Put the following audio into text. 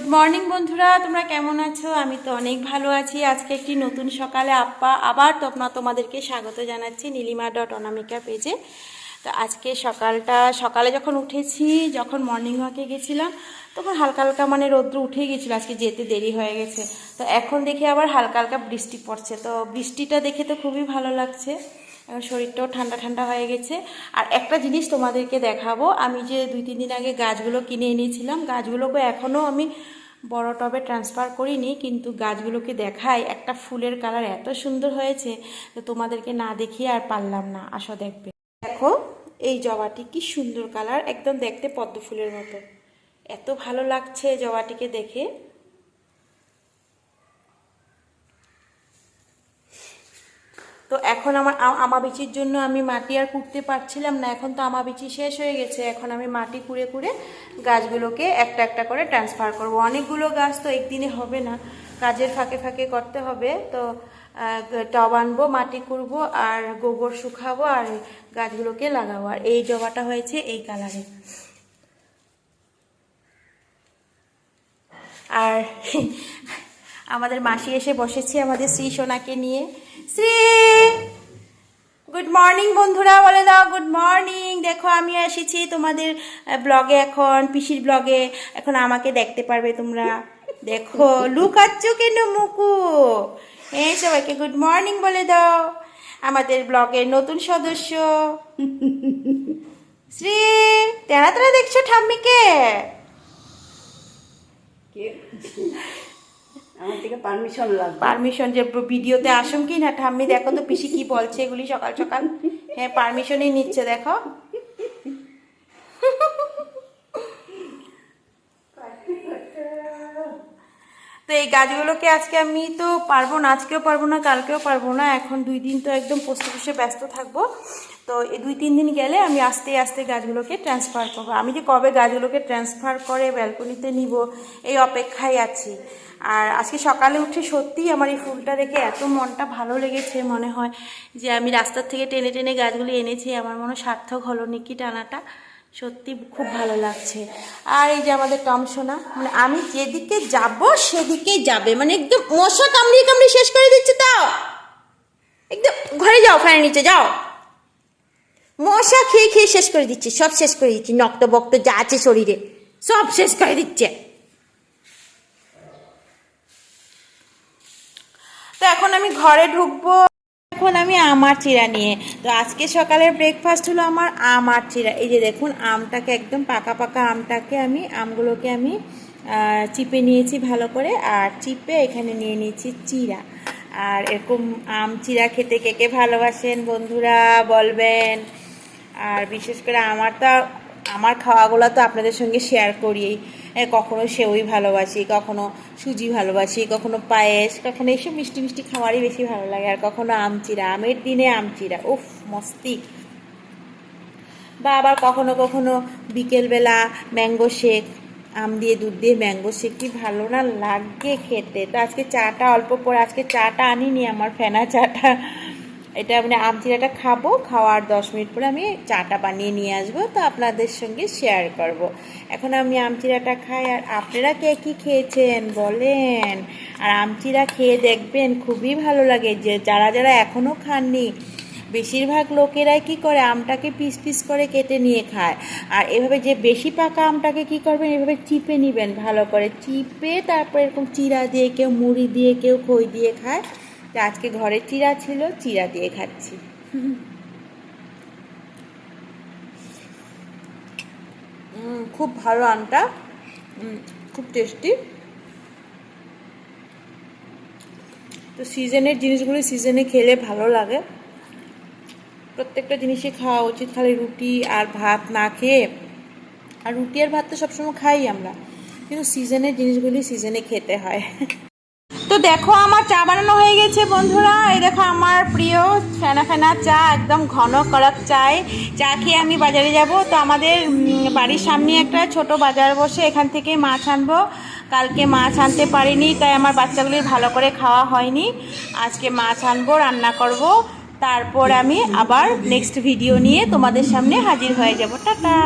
Good morning বন্ধুরা। তোমরা কেমন আছো? আমি তো অনেক ভালো আছি। আজকে একটি নতুন সকালে আপ্পা আবার তোমরা তোমাদেরকে স্বাগত জানাচ্ছি নীলিমা ডট অনামিকা পেজে তো আজকে সকালটা, সকালে যখন উঠেছি, যখন মর্নিং ওয়াকে গেছিলাম, তখন হালকা হালকা মানে রৌদ্র উঠেই গেছিল। আজকে যেতে দেরি হয়ে গেছে। তো এখন দেখি আবার হালকা হালকা বৃষ্টি পড়ছে। তো বৃষ্টিটা দেখে তো খুবই ভালো লাগছে। এখন শরীরটাও ঠান্ডা ঠান্ডা হয়ে গেছে। আর একটা জিনিস তোমাদেরকে দেখাবো, আমি যে দুই তিন দিন আগে গাছগুলো কিনে এনেছিলাম, গাছগুলোকে এখনও আমি বড় টবে ট্রান্সফার করিনি, কিন্তু গাছগুলোকে দেখাই, একটা ফুলের কালার এত সুন্দর হয়েছে তো তোমাদেরকে না দেখিয়ে আর পারলাম না, আসো দেখবে। দেখো, এই জবাটি কি সুন্দর কালার, একদম দেখতে পদ্ম ফুলের মতো। এত ভালো লাগছে জবাটিকে দেখে। তো এখন আমার আমাবিচির জন্য আমি মাটি আর কুড়তে পারছিলাম না, এখন তো আমাবিচি শেষ হয়ে গেছে। এখন আমি মাটি কুড়ে কুড়ে গাছগুলোকে একটা একটা করে ট্রান্সফার করব। অনেকগুলো গাছ তো একদিনে হবে না, কাজের ফাঁকে ফাঁকে করতে হবে। তো টব আনব, মাটি কুড়বো আর গোবর শুকাবো আর গাছগুলোকে লাগাবো। আর এই জবাটা হয়েছে এই কালারে। আর আমাদের মাসি এসে বসেছে আমাদের শ্রী সোনাকে নিয়ে। শ্রী গুড মর্নিং বন্ধুরা, বলে দাও গুড মর্নিং দেখো, আমি এসেছি তোমাদের ব্লগে এখন, পিসির ব্লগে এখন আমাকে দেখতে পারবে তোমরা। দেখো লুকাচ্ছ কেন মুকু। হ্যাঁ সবাইকে গুড মর্নিং বলে দাও। আমাদের ব্লগের নতুন সদস্য। শ্রী, তেরা তেরা দেখছ ঠাম্মিকে? পারমিশন পারমিশন যে ভিডিওতে আসুন কি না, ঠাম্মি দেখো তো পিসি কি বলছে এগুলি সকাল সকাল। হ্যাঁ পারমিশনই নিচ্ছে, দেখো। তো এই গাছগুলোকে আজকে আমি তো পারব না, আজকেও পারব না, কালকেও পারব না, এখন দুই দিন তো একদম পোস্ট অফিসে ব্যস্ত থাকব। তো এই দুই তিন দিন গেলে আমি আস্তে আস্তে গাছগুলোকে ট্রান্সফার করব। আমি যে কবে গাছগুলোকে ট্রান্সফার করে ব্যালকনিতে নিব, এই অপেক্ষায় আছি। আর আজকে সকালে উঠে সত্যিই আমার এই ফুলটা দেখে এত মনটা ভালো লেগেছে, মনে হয় যে আমি রাস্তার থেকে টেনে টেনে গাছগুলি এনেছি, আমার মনে সার্থক হলো নাকি টানাটা। সত্যি খুব ভালো লাগছে। আর এই যে আমাদের টমসোনা মানে আমি যেদিকে যাব সেদিকেই যাবে। মানে একদম মশা কামড়িয়ে কামড়িয়ে শেষ করে দিচ্ছে তাও একদম ঘরে যাও, ফ্যানের নিচে যাও। মশা খেয়ে খেয়ে শেষ করে দিচ্ছে, সব শেষ করে দিচ্ছে। নক্ত বক্ত যা আছে শরীরে, সব শেষ করে দিচ্ছে। তো এখন আমি ঘরে ঢুকবো। এখন আমি আমার চিরা নিয়ে তো আজকে সকালের ব্রেকফাস্ট হলো আমার আম আর চিরা। এই যে দেখুন আমটাকে একদম পাকা পাকা আমটাকে আমি আমগুলোকে আমি চিপে নিয়েছি ভালো করে আর চিপে এখানে নিয়ে নিয়েছি চিরা। আর এরকম আম চিরা খেতে কে কে ভালোবাসেন বন্ধুরা বলবেন। আর বিশেষ করে আমার তো আমার খাওয়াগুলো তো আপনাদের সঙ্গে শেয়ার করি এ, কখনো সেওই ভালোবাসি, কখনো সুজি ভালোবাসি, কখনো পায়েস, কখনো এইসব মিষ্টি মিষ্টি খাবারই বেশি ভালো লাগে, আর কখনো আমচিরা আমের দিনে আমচিরা উফ, মস্তি। বা আবার কখনো কখনো বিকেলবেলা ম্যাঙ্গো শেক, আম দিয়ে, দুধ দিয়ে ম্যাঙ্গো শেক কি ভালো না লাগে খেতে। তো আজকে চাটা অল্প পরে, আজকে চাটা আনিনি আমার ফেনা চাটা। এটা মানে আম চিরাটা খাব, খাওয়ার দশ মিনিট পরে আমি চাটা বানিয়ে নিয়ে আসব, তো আপনাদের সঙ্গে শেয়ার করব। এখন আমি আম চিরাটা খাই, আর আপনারা কে কী খেয়েছেন বলেন? আর আমচিরা খেয়ে দেখবেন খুবই ভালো লাগে যে যারা যারা এখনও খাননি, বেশিরভাগ লোকেরাই কি করে আমটাকে পিস পিস করে কেটে নিয়ে খায়। আর এভাবে যে বেশি পাকা আমটাকে কি করবেন, এভাবে চিপে নেবেন ভালো করে। চিপে তারপর এরকম চিরা দিয়ে কেউ মুড়ি দিয়ে, কেউ খই দিয়ে খায়। তো আজকে ঘরে চিরা ছিল চিরা দিয়ে খাচ্ছি। খুব ভালো আমটা খুব টেস্টি তো সিজনের জিনিসগুলি সিজনে খেলে ভালো লাগে। প্রত্যেকটা জিনিসই খাওয়া উচিত, খালি রুটি আর ভাত না খেয়ে। আর রুটি আর ভাত তো সবসময় খাই আমরা, কিন্তু সিজনের জিনিসগুলি সিজনে খেতে হয়। তো দেখো আমার চা বানানো হয়ে গেছে বন্ধুরা। এই দেখো আমার প্রিয় ফেনা ফেনা চা, একদম ঘন কড়ক চায় চা খেয়ে আমি বাজারে যাব। তো আমাদের বাড়ির সামনে একটা ছোট বাজার বসে এখান থেকে মাছ আনব। কালকে মাছ আনতে পারিনি, তাই আমার বাচ্চাগুলির ভালো করে খাওয়া হয়নি। আজকে মাছ আনব, রান্না করব। তারপর আমি আবার নেক্সট ভিডিও নিয়ে তোমাদের সামনে হাজির হয়ে যাব। টাটা!